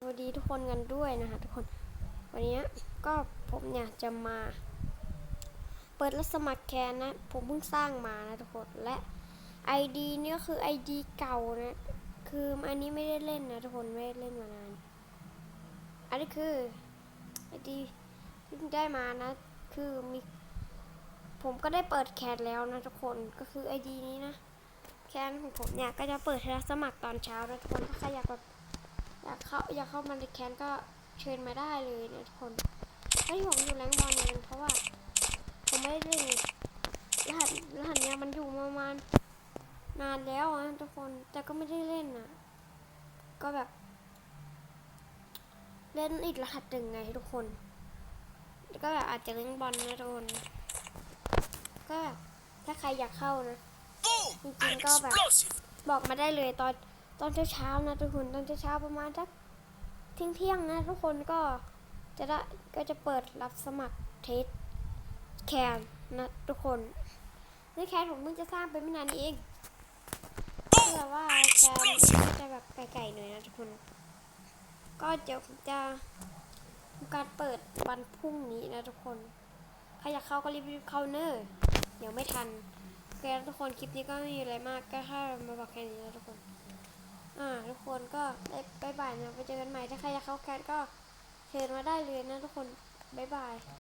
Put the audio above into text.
สวัสดีทุกคนกันด้วยนะคะทุกคน วันนี้ก็ผมเนี่ยจะมา เปิดรับสมัครแคนนะ ผมเพิ่งสร้างมานะทุกคนและ ID เนี่ยก็คือ ID เก่านะ คืออันนี้ไม่ได้เล่นนะทุกคนไม่ได้เล่นมานาน อันนี้คือ ID ที่ได้มานะ คือมีผมก็ได้เปิดแคนแล้วนะทุกคนก็คือ ID นี้นะ แคนของผมเนี่ยก็จะเปิดรับสมัครตอนเช้านะทุกคนถ้าใครอยากแบบ อยากเข้าอยากเข้ามาในแคนก็เชิญมาได้เลยนะทุกคนถ้าที่ผมอยู่แรงบอลเนี่ยเพราะว่าผมไม่ได้เล่นรหัสรหัสเนี้ยมันอยู่ประมาณนานแล้วนะทุกคนแต่ก็ไม่ได้เล่นนะก็แบบ เล่นอีกรหัสหนึ่งไงทุกคนก็แบบอาจจะเล่นบอลนะทุกคนก็แบบถ้าใครอยากเข้านะ Boom! Jing-jing An go back. explosive! บอกมาได้เลยตอน ตอนเช้าๆนะทุกคนตอนเช้าๆประมาณสักเที่ยงๆนะทุกคนก็จะได้ก็จะเปิดรับสมัครเทสแคนนะทุกคนนี่แคนผมเพิ่งจะสร้างไปไม่นานนี้เองแต่ว่าแคนจะแบบไก่ๆหน่อยนะทุกคน ก็เดี๋ยวผมจะทำการเปิดวันพรุ่งนี้นะทุกคนใครอยากเข้าก็รีบๆเข้าเนอะเดี๋ยวไม่ทันโอเคแล้วทุกคนคลิปนี้ก็ไม่มีอะไรมากก็แค่มาบอกแค่นี้นะทุกคน อ่าทุกคนก็ไปบายบายนะไปเจอกันใหม่ถ้าใครอยากเข้าแคสก็เชิญมาได้เลยนะทุกคนบายบาย